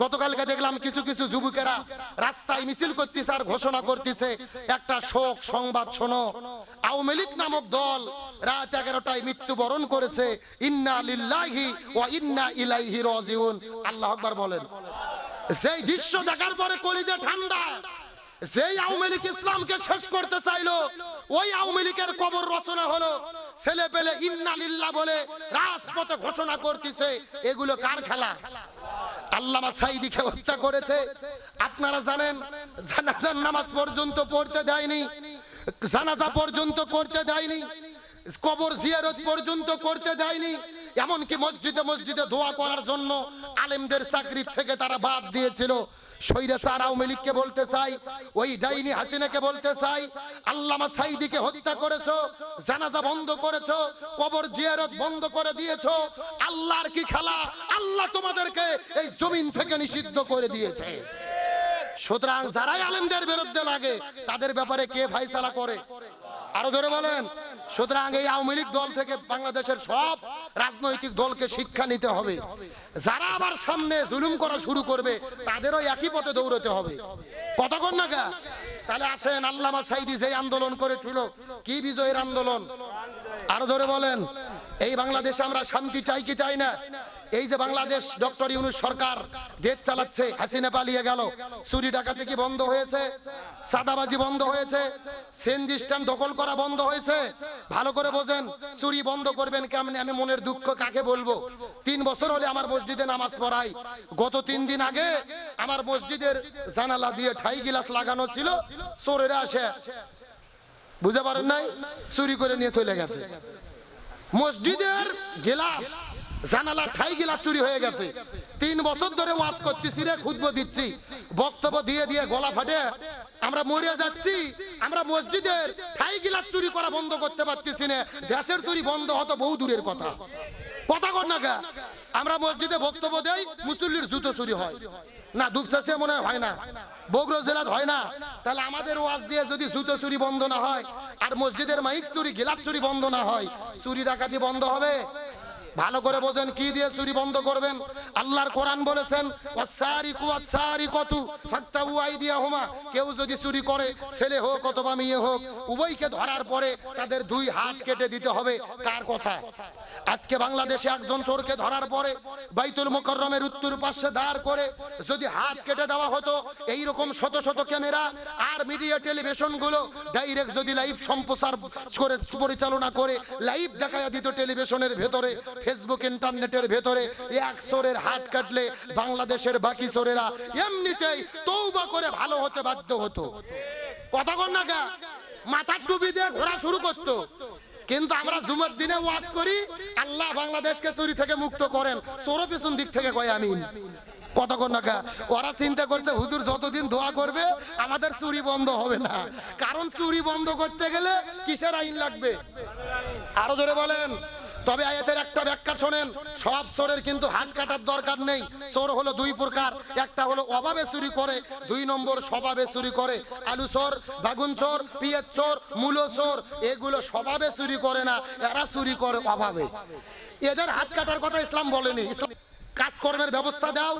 গতকালকে দেখলাম কিছু কিছু যুবকেরা রাস্তায় মিছিল করতেছে আর ঘোষণা করতেছে, একটা শোক সংবাদ শোনো। আওয়ামী লীগ নামক দল রাত এগারোটায় মৃত্যুবরণ করেছে। ইন্না লিল্লাহি ওয়া ইন্না ইলাইহি রাজিউন। আল্লাহ আকবার বলেন। সেই দৃশ্য দেখার পরে কলিজে ঠান্ডা, যেই আওয়ামী লীগ ইসলামকে শেষ করতে চাইলো, ওই আওয়ামী লীগের কবর রচনা হলো। ছেলে পেলে ইন্না লিল্লাহ বলে রাজপথে ঘোষণা করতেছে, এগুলো কার খেলা? আল্লামা সাইদিকে হত্যা করেছে। আপনারা জানেন, জানাজার নামাজ পর্যন্ত পড়তে দেয়নি, জানাজা পর্যন্ত করতে দেয়নি, কবর জিয়ারত পর্যন্ত করতে দেয়নি এমনকি মসজিদে মসজিদে দোয়া করার জন্য আলেমদের চাকরির থেকে তারা বাদ দিয়েছিল। আল্লাহর কি খেলা? আল্লাহ তোমাদেরকে এই জমিন থেকে নিষিদ্ধ করে দিয়েছে। সুতরাং যারাই আলেমদের বিরুদ্ধে লাগে, তাদের ব্যাপারে কে ফাইসালা করে? আরও জোরে বলেন। সুতরাং এই আওয়ামী লীগ দল থেকে বাংলাদেশের সব রাজনৈতিক দলকে শিক্ষা নিতে হবে। যারা আবার সামনে জুলুম করা শুরু করবে, তাদেরও একই পথে দৌড়তে হবে। কতক্ষণ না গা তাহলে আসেন, আল্লামা সাইদি যে আন্দোলন করেছিল, কি বিজয়ের আন্দোলন? আরও ধরে বলেন। এই বাংলাদেশে আমরা শান্তি চাই কি চাই না? এই যে বাংলাদেশ ডক্টর ইউনুস সরকার দেশ চালাচ্ছে, হাসিনা পালিয়ে গেল, চুরি ডাকাতি কি বন্ধ হয়েছে? সাদাবাজি বন্ধ হয়েছে? সেনজি স্ট্যান্ড দখল করা বন্ধ হয়েছে? ভালো করে বোঝেন, চুরি বন্ধ করবেন কেমনে? আমি মনের দুঃখ কাকে বলব? তিন বছর হলে আমার মসজিদে নামাজ পড়াই। গত তিন দিন আগে আমার মসজিদের জানালা দিয়ে ঠাই গিলাস লাগানো ছিল, চোরেরা আসে। বুঝতে পারেন নাই? চুরি করে নিয়ে চলে গেছে। মসজিদের গেলাস জানালা ঠাই গিলাস চুরি হয়ে গেছে। তিন বছর ধরে ওয়াজ করতেছি রে খুদবো দিচ্ছি। বক্তব্য দিয়ে দিয়ে গলা ফাটে। আমরা মরিয়া যাচ্ছি। আমরা মসজিদের ঠাই গিলাস চুরি করা বন্ধ করতে পারতেছি না। দেশের চুরি বন্ধ হতো বহু দূরের কথা। কথা কর না আমরা মসজিদে বক্তব্য দেই, মুসল্লির জুতো চুরি হয়। না দুপসাসে মনে হয় না। বগুড়া জেলাত হয় না। তাহলে আমাদের ওয়াজ দিয়ে যদি জুতো চুরি বন্ধ না হয়, আর মসজিদের মাইক চুরি গিলাপ চুরি বন্ধ না হয়, চুরি ডাকাতি বন্ধ হবে? ভালো করে বোঝেন, কি দিয়ে চুরি বন্ধ করবেন? আল্লাহর কোরআন বলেছেন কেউ যদি চুরি করে, ছেলে হোক অথবা মেয়ে হোক, উভয়কে ধরার পরে তাদের দুই হাত কেটে দিতে হবে। কার কথা? আজকে বাংলাদেশে একজন চোরকে ধরার পরে বাইতুল মোকররমের উত্তর পাশে দাঁড় করে যদি হাত কেটে দেওয়া হতো এই রকম শত শত ক্যামেরা আর মিডিয়া টেলিভিশনগুলো ডাইরেক্ট যদি লাইভ সম্প্রচার করে, পরিচালনা করে, লাইভ দেখায় দিত টেলিভিশনের ভেতরে ফেসবুক ইন্টারনেটের ভেতরে এক চোরের হাত কাটলে বাংলাদেশের বাকি চোরেরা এমনিতেই তৌবা করে ভালো হতে বাধ্য হতো। কথা কর না গা, মাথার টুপি দিয়ে ঘোরা শুরু করতো। কিন্তু আমরা জুমার দিনে ওয়াজ করি, আল্লাহ বাংলাদেশকে চুরি থেকে মুক্ত করেন। চোরো পিছন দিক থেকে কয় নাকা ওরা চিন্তা করছে, হুজুর যতদিন দোয়া করবে, আমাদের চুরি বন্ধ হবে না। কারণ চুরি বন্ধ করতে গেলে কিসের আইন লাগবে? আরও জোরে বলেন। তবে আয়াতের একটা ব্যাখ্যা শোনেন, সব চোরের কিন্তু হাত কাটার দরকার নেই। চোর হলো দুই প্রকার, একটা হলো অভাবে চুরি করে, দুই নম্বর স্বভাবে চুরি করে। আলু চোর, বাগুন চোর পিয়ের চোর, মূলো চোর, এগুলো স্বভাবে চুরি করে না, এরা চুরি করে অভাবে। এদের হাত কাটার কথা ইসলাম বলেনি। ইসলাম কাজকর্মের ব্যবস্থা দাও,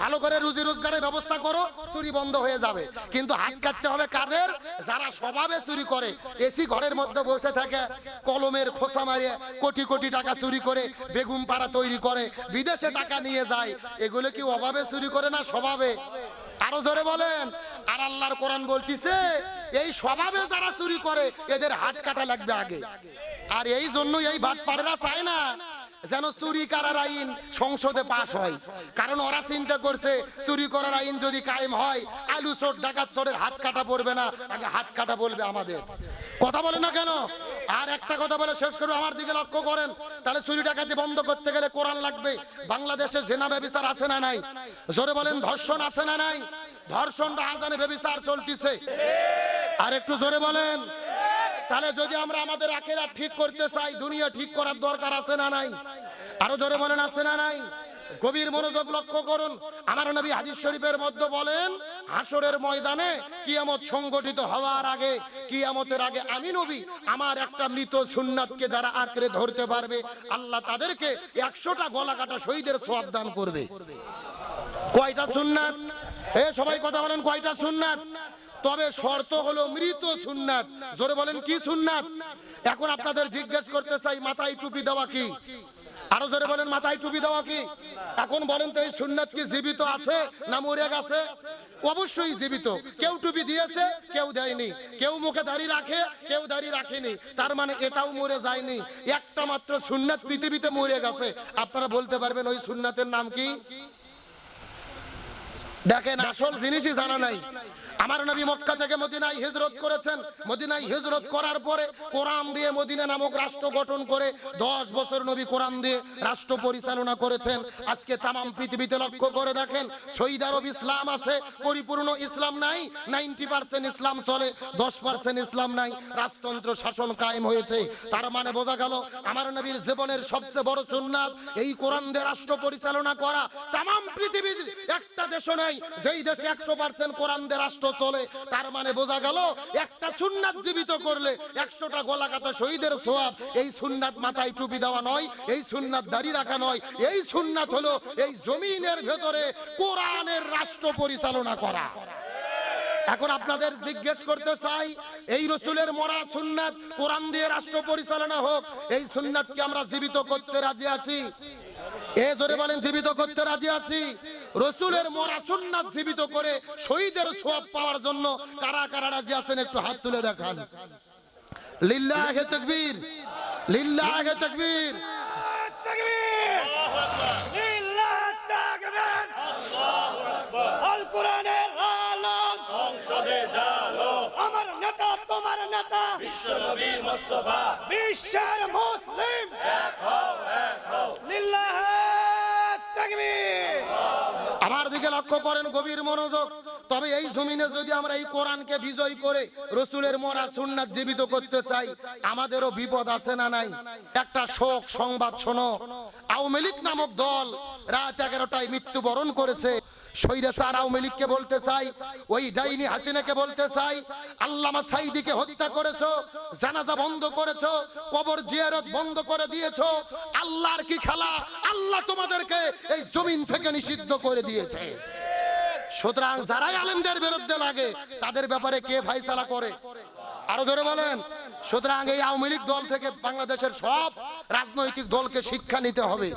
ভালো করে রুজি রোজগারের ব্যবস্থা করো, চুরি বন্ধ হয়ে যাবে। কিন্তু হাত কাটতে হবে কাদের? যারা স্বভাবে চুরি করে, এসি ঘরের মধ্যে বসে থাকে, কলমের খোসা মারিয়ে কোটি কোটি টাকা চুরি করে, বেগুন পাড়া তৈরি করে, বিদেশে টাকা নিয়ে যায়, এগুলো কি অভাবে চুরি করে না স্বভাবে? আরও জোরে বলেন। আর আল্লাহর কোরআন বলতিছে, এই স্বভাবে যারা চুরি করে, এদের হাত কাটা লাগবে আগে। আর এই জন্য এই ভাট বাটপাড়েরা চায় না যেন চুরি করার আইন সংসদে পাশ হয়। কারণ ওরা চিন্তা করছে, চুরি করার আইন যদি কায়েম হয়, আলু চোর, ডাকাত চোরের হাত কাটা পড়বে না, আগে হাত কাটা বলবে আমাদের। কথা বলে না কেন? আর একটা কথা বলে শেষ করব, আমার দিকে লক্ষ্য করেন। তাহলে চুরি ডাকাতি বন্ধ করতে গেলে কোরআন লাগবে। বাংলাদেশে জেনা ব্যবচার আছে না নাই? জোরে বলেন, ধর্ষণ আছে না নাই? ধর্ষণ রাজানে ব্যবচার চলতিছে। আর একটু জোরে বলেন। তাহলে যদি আমরা আমাদের আখেরা ঠিক করতে চাই, দুনিয়া ঠিক করার দরকার আছে না নাই? আরও জোরে বলেন, আছে না নাই? গভীর মনোযোগ লক্ষ্য করুন। আমার নবী হাদিস শরীফের মধ্যে বলেন হাসরের ময়দানে কিয়ামত সংগঠিত হওয়ার আগে, কিয়ামতের আগে আমি নবী, আমার একটা মৃত সুন্নাতকে যারা আঁকড়ে ধরতে পারবে, আল্লাহ তাদেরকে একশোটা গলা কাটা শহীদের সোয়াব দান করবে। কয়টা সুন্নাত? এ সবাই কথা বলেন, কয়টা সুন্নাত? তবে শর্ত হলো মৃত সুন্নাত। জোরে বলেন, কি সুন্নাত? এখন আপনাদের জিজ্ঞেস করতে চাই, মাথায় টুপি দেওয়া কি? আরও জোরে বলেন, মাথায় টুপি দেওয়া কি? এখন বলেন তো এই সুন্নাত কি জীবিত আছে না মরে গেছে? অবশ্যই জীবিত। কেউ টুপি দিয়েছে, কেউ দেয়নি। কেউ মুখে দাড়ি রাখে, কেউ দাড়ি রাখেনি। তার মানে এটাও মরে যায়নি। একটা মাত্র সুন্নাত পৃথিবীতে মরে গেছে। আপনারা বলতে পারবেন ওই সুন্নাতের নাম কি? দেখেন আসল জিনিসই জানা নাই। আমার নবী মক্কা থেকে মদিনায় হিজরত করেছেন। মদিনায় হিজরত করার পরে কোরআন দিয়ে মদিনা নামক রাষ্ট্র গঠন করে দশ বছর নবী কোরআন দিয়ে রাষ্ট্র পরিচালনা করেছেন। আজকে তামাম পৃথিবীতে লক্ষ্য করে দেখেন সৌদি আরব ইসলাম আছে, পরিপূর্ণ ইসলাম নাই, নাইনটি পার্সেন্ট ইসলাম চলে, দশ পার্সেন্ট ইসলাম নাই, রাজতন্ত্র শাসন কায়েম হয়েছে। তার মানে বোঝা গেল, আমার নবীর জীবনের সবচেয়ে বড় সুন্নাত এই কোরআন দিয়ে রাষ্ট্র পরিচালনা করা। তামাম পৃথিবীর একটা দেশও নেই যেই দেশে একশো পার্সেন্ট রাষ্ট্র চলে, তার মানে বোঝা গেল একটা সুন্নাত জীবিত করলে একশোটা শহীদের সোয়াব। এই সুন্নাত মাথায় টুপি দেওয়া নয়, এই সুন্নাত রাখা নয়, এই সুন্নাত হলো এই জমিনের ভেতরে কোরআনের রাষ্ট্র পরিচালনা করা। এখন আপনাদের জিজ্ঞেস করতে চাই, এই রসুলের মরা সুন্নাত কোরআন দিয়ে রাষ্ট্র পরিচালনা হোক, এই সুন্নাতকে আমরা জীবিত করতে রাজি আছি? এ জোরে বলেন, জীবিত করতে রাজি আছি? রসুলের মরা সুন্নাত জীবিত করে শহীদের সোয়াব পাওয়ার জন্য কারা কারা রাজি আছেন একটু হাত তুলে দেখান। লিল্লাহে তাকবীর লিল্লাহে তাকবীর। আমার নেতা তোমার নেতা। বিশ্বনবী মোস্তফা। বিশ্বের মুসলিম এক হও এক হও লিল্লাহ তাকবীর আমার দিকে লক্ষ্য করেন গভীর মনোযোগ। তবে এই জমিনে যদি আমরা এই কোরআনকে বিজয় করে রসুলের মরা সুন্নাত জীবিত করতে চাই, আমাদেরও বিপদ আছে না নাই? একটা শোক সংবাদ শোনো। আওয়ামী লীগ নামক দল রাত এগারোটায় মৃত্যুবরণ করেছে। আল্লাহর কি খেলা? আল্লাহ তোমাদেরকে এই জমিন থেকে নিষিদ্ধ করে দিয়েছে। সুতরাং যারাই আলেমদের বিরুদ্ধে লাগে, তাদের ব্যাপারে কে ফাইসালা করে? আরও জোরে বলেন। সুতরাং এই আওয়ামী লীগ দল থেকে বাংলাদেশের সব রাজনৈতিক দলকে শিক্ষা নিতে হবে।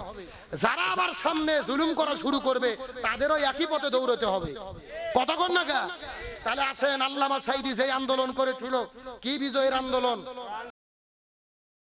যারা আবার সামনে জুলুম করা শুরু করবে, তাদেরও একই পথে দৌড়তে হবে। কতক্ষণ না? তাহলে আসেন, আল্লামা সাইদি যে আন্দোলন করেছিল, কি বিজয়ের আন্দোলন?